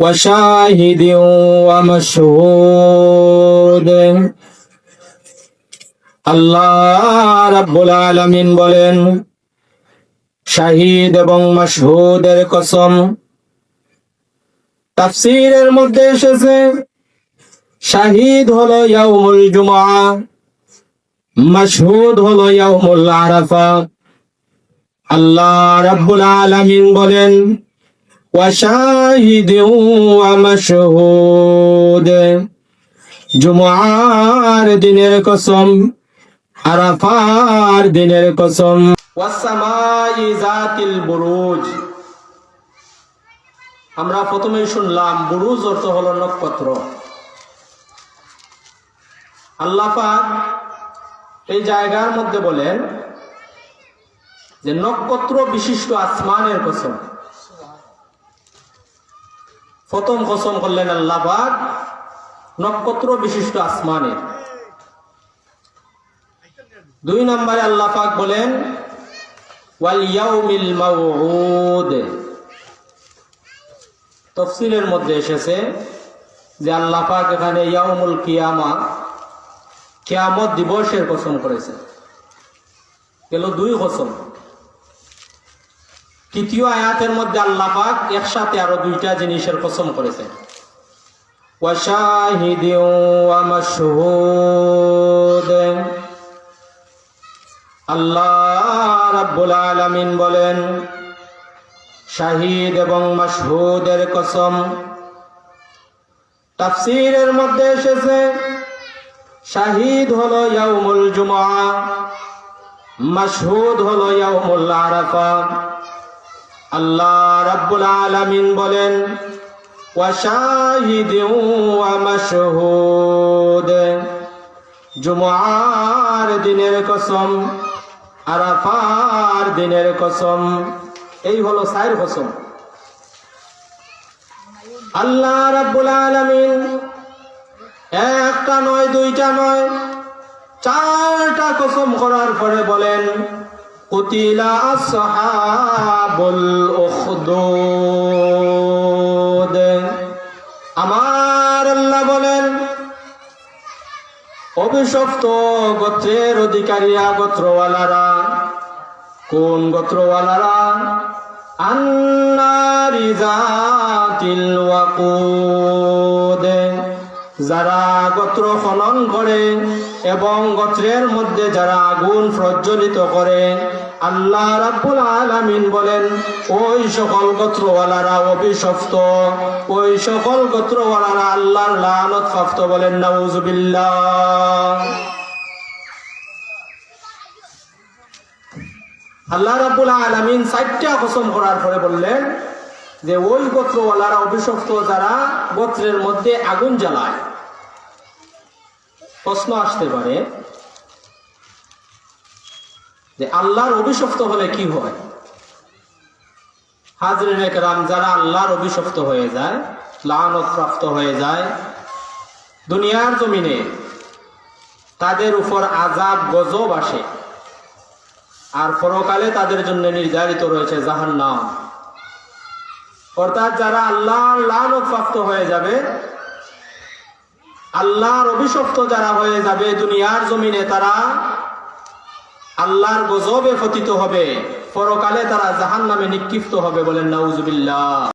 وشاهد ومشهود আল্লাহ রাব্বুল আলামিন বলেন শাহিদ এবং মাশহুদের কসম তাফসীরের মধ্যে এসেছে শাহিদ হলো ইয়াউমুল জুমআ মাশহুদ হলো ইয়াউমুল আরাফা আল্লাহ রাব্বুল আলামিন বলেন وشاهد ومشهود জুমার দিনের কসম আরাফার দিনের কসম ওয়াসামাই জাতিল বুরুজ আমরা প্রথমেই শুনলাম বুরুজ অর্থ হলো নক্ষত্র আল্লাহ পাক এই জায়গার মধ্যে বলেন যে নক্ষত্র বিশিষ্ট আসমানের কসম প্রথম কসম করলেন আল্লাহ পাক, নক্ষত্র বিশিষ্ট আসমানের। দুই নম্বরে আল্লাহ পাক বলেন তফসিলের মধ্যে এসেছে যে আল্লাহ পাক এখানে ইয়াউমুল কিয়ামা, কিয়ামত দিবসের কসম করেছে গেল দুই কসম তৃতীয় আয়াতের মধ্যে আল্লাহ পাক একসাথে আরও দুইটা জিনিসের কসম করেছে আল্লাহ রাব্বুল আলামিন বলেন, শাহিদ এবং মাসহুদের কসম তাফসিরের মধ্যে এসেছে, শাহিদ হলো ইয়াউমুল জুমআ মাসহুদ হলো ইয়াউমুল আরাফা। আল্লাহ রাব্বুল আলামিন বলেন জুমার দিনের কসম, আরাফার দিনের কসম, এই হলো সাইর কসম। আল্লাহ রাব্বুল আলামিন একটা নয়, দুইটা নয়, চারটা কসম করার পরে বলেন আমার আল্লাহ বলেন, অভিশপ্ত গোত্রের অধিকারীরা গোত্রওয়ালারা, কোন গোত্রওয়ালারা? যারা গোত্র খনন করে এবং গোত্রের মধ্যে যারা আগুন প্রজ্বলিত করে আল্লাহ রাব্বুল আলামিন বলেন, ওই সকল গোত্রওয়ালারা অভিশপ্ত। ওই সকল গোত্রওয়ালারা আল্লাহর লানত প্রাপ্ত বলেন, নাউজুবিল্লাহ। আল্লাহ রাব্বুল আলামিন চারটা কসম করার পরে বললেন যে, ওই গোত্রওয়ালারা অভিশপ্ত যারা গোত্রের মধ্যে আগুন জ্বালায়। প্রশ্ন আসতে পারে যে আল্লাহর অভিশপ্ত হলে কি হয়? হাজরিন একরাম, যারা আল্লাহর অভিশপ্ত হয়ে যায় লানত প্রাপ্ত হয়ে যায়, দুনিয়ার জমিনে তাদের উপর আজাব গজব আসে। আর পরকালে তাদের জন্য নির্ধারিত রয়েছে জাহান নাম অর্থাৎ যারা আল্লাহ লানত প্রাপ্ত হয়ে যাবে, আল্লাহর অভিশপ্ত যারা হয়ে যাবে দুনিয়ার জমিনে, তারা আল্লাহর গজবে পতিত হবে। পরকালে তারা জাহান নামে নিক্ষিপ্ত হবে বলেন নাউজুবিল্লাহ।